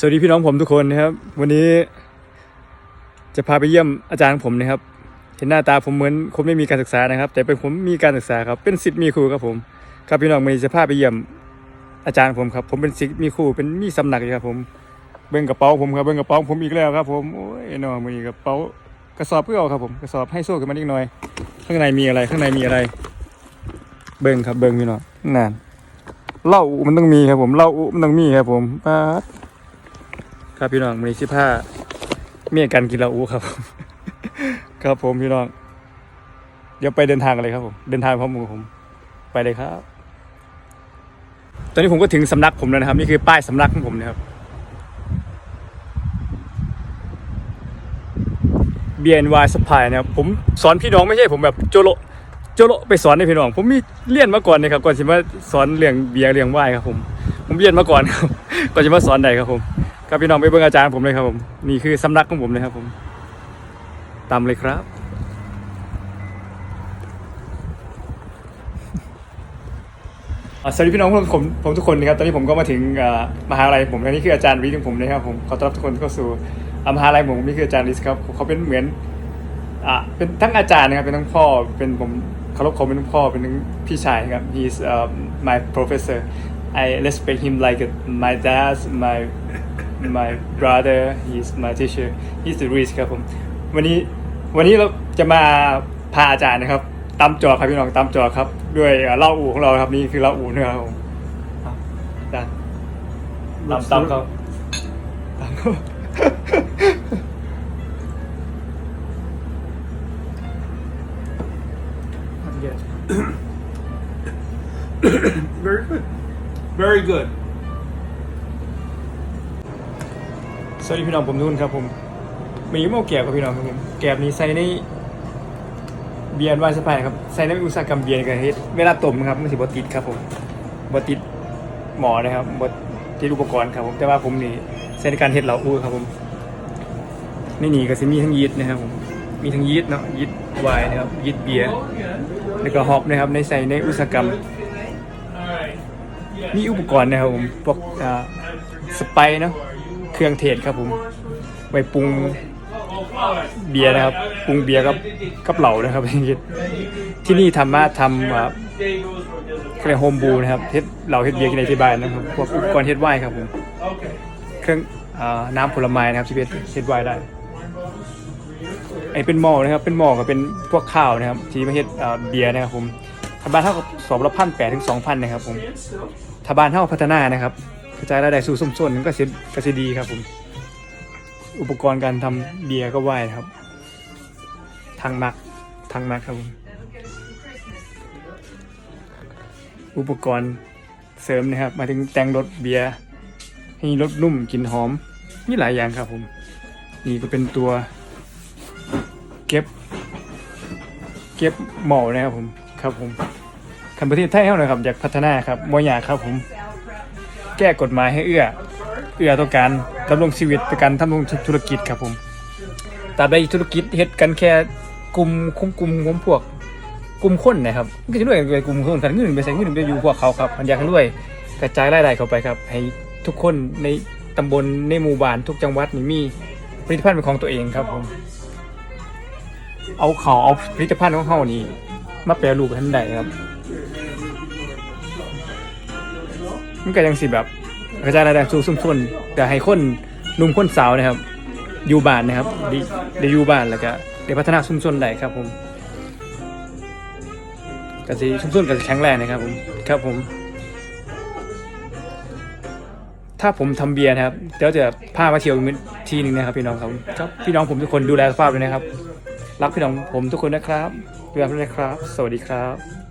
สวัสดีพี่น้องผมทุกคนนะครับ วันนี้จะพาไปเยี่ยมอาจารย์ของผมนะครับ เห็นหน้าตาผมเหมือนคนไม่มีการศึกษานะครับ แต่เป็นผมมีการศึกษาครับ เป็นศิษย์มีครูครับผม ครับพี่น้องวันนี้จะพาไปเยี่ยมอาจารย์ผมครับ ผมเป็นศิษย์มีครูเป็นมีสำนักอยู่ครับผมเบิ้งกระเป๋าผมครับเบิ้งกระเป๋าผมอีกแล้วครับ ผมโอ้ยน้องมือนี้กระเป๋ากระสอบเพื่อเอาครับผมกระสอบให้โซ่ขึ้นมานิดหน่อย ข้างในมีอะไรข้างในมีอะไร เบิ้งครับเบิ้งพี่น้องนั่นเหล้ามันต้องมีครับผมเหล้ามันต้องมีครับผมป๊า ครับพี่น้องมีสิผ้าเมียกันกินล้าอูครับ ครับผมพี่น้อง เดี๋ยวไปเดินทางกันเลยครับผม เดินทางพร้อมมือผม ไปเลยครับ ตอนนี้ผมก็ถึงสำนักผมแล้วนะครับ นี่คือป้ายสำนักของผมนะครับ BNY Supply นะครับผมสอนพี่น้องไม่ใช่ผมแบบโจโลโจโลไปสอนให้พี่น้อง ผมมีเรียนมาก่อนนะครับก่อนที่มาสอนเรื่องเบียร์เรื่องไวน์ครับผม ผมเรียนมาก่อนครับก่อนจะมาสอนใดครับผม ครับพี่น้องไปเบิ่งอาจารย์ผมเลยครับผม นี่คือสำนักของผมเลยครับผมตามเลยครับ สวัสดีพี่น้องผมผมผมทุกคนนะครับ ตอนนี้ผมก็มาถึงอ่ามหาลัยผมและนี่คืออาจารย์วิทย์ของผมนะครับผม ขอต้อนรับทุกคนเข้าสู่อ่ามหาลัยผมนี่คืออาจารย์ลิสครับ เขาเป็นเหมือนอ่าเป็นทั้งอาจารย์นะครับ เป็นทั้งพ่อ เป็นผมเคารพเขาเป็นทั้งพ่อ เป็นทั้งพี่ชายครับ he's uh, my professor I respect him like my dad my my brother he's my teacher he's the rich ครับผมวันนี้วันนี้เราจะมาพาอาจารย์นะครับตามจอครับพี่น้องตามจอครับ ด้วยเอ่อเหล่าอู่ของเราครับนี่คือเหล่าอู่นะครับผมอะอาจารย์ตามตามเขาตามเขา Very good. Very good. สวัสดีพี่น้องผมนุ่นครับผมมีโมแกบกับพี่น้องครับผมแกบนี้ใส่ในเบียร์วายสไปครับใส่ในอุตสาหกรรมเบียร์กับเฮ็ดเวลาต้มครับมันสิบติดครับผมบติดหมอนะครับบติดอุปกรณ์ครับผมแต่ว่าผมนี่ใช้ในการเฮ็ดเหล้าอู้ครับผมนี่นี่ก็สิมีทั้งยีสต์นะครับผมมีทั้งยีสต์เนาะยีสต์ไวน์นะครับยีสต์เบียร์แล้วก็ฮอปนะครับในใส่ในอุตสาหกรรมมีอุปกรณ์นะครับผมพวกอ่าสไปซ์เนาะ เครื่องเทศครับผมไว้ปรุงเบียร์นะครับปรุงเบียร์กับกับเหล่านะครับที่นี่ทำมาทำอ่าเครื่องโฮมบูนะครับเฮ็ดเหล่าเฮ็ดเบียร์กินในที่บ้านนะครับพวกอุปกรณ์เฮ็ดไวน์ครับผมเครื่องอน้ำผลไม้นะครับที่เฮ็ดเฮ็ดไวน์ได้ไอเป็นหม้อนะครับเป็นหม้อกับเป็นพวกข้าวนะครับที่มาเฮ็ดอ่าเบียร์นะครับผมทบ้านเท่ากับสอบละพันแปดถึงสองพันนะครับผมถ้าบ้านเท่าพัฒนานะครับ กระจายรายได้สู่สุ่มส่วนก็เสิก็เสิดีครับผม อุปกรณ์การทำเบียร์ก็ไหวนะครับ ทางมักทางมักครับผมอุปกรณ์เสริมนะครับ มาถึงแต่งรสเบียร์ให้รสนุ่มกลิ่นหอม มีหลายอย่างครับผม นี่ก็เป็นตัวเก็บ เก็บหมอนะครับผมครับผมคันประเทศไทยเท่านะครับอยากพัฒนาครับบ่อยากครับผม แก้กฎหมายให้เอื้อ เอื้อต่อการดำรงชีวิตต่อการทำรงธุรกิจครับผมแต่ใดธุรกิจเฮ็ดกันแค่กลุ่มคุมกลุ่มของพวกกลุ่มคนนะครับก็จะรวยกันไปกลุ่มคนกันเงินไปใส่เงินไปอยู่พวกเขาครับมันอยากให้รวยกระจายรายได้เข้าไปครับ ให้ทุกคนในตำบลในหมู่บ้านทุกจังหวัดนี่มีผลิตภัณฑ์เป็นของตัวเองครับผมเอาเขาเอาผลิตภัณฑ์ของเขานี่มาแปรรูปให้ทันได้ครับ มันก็ยังสิแบบกระจายรายได้สู่ชุมชนแต่ให้คนหนุ่มคนสาวนะครับ อยู่บ้านนะครับได้ได้อยู่บ้านแล้วก็ได้พัฒนาชุมชนได้ครับผมกสิชุมชนก็จะแข็งแรงนะครับผมครับผม ถ้าผมทำเบียร์นะครับเดี๋ยวจะพามาเที่ยวอีกทีหนึ่งนะครับ พี่น้องครับครับพี่น้องผมทุกคนดูแลสภาพเลยนะครับ รักพี่น้องผมทุกคนนะครับดูแลด้วยนะครับ สวัสดีครับ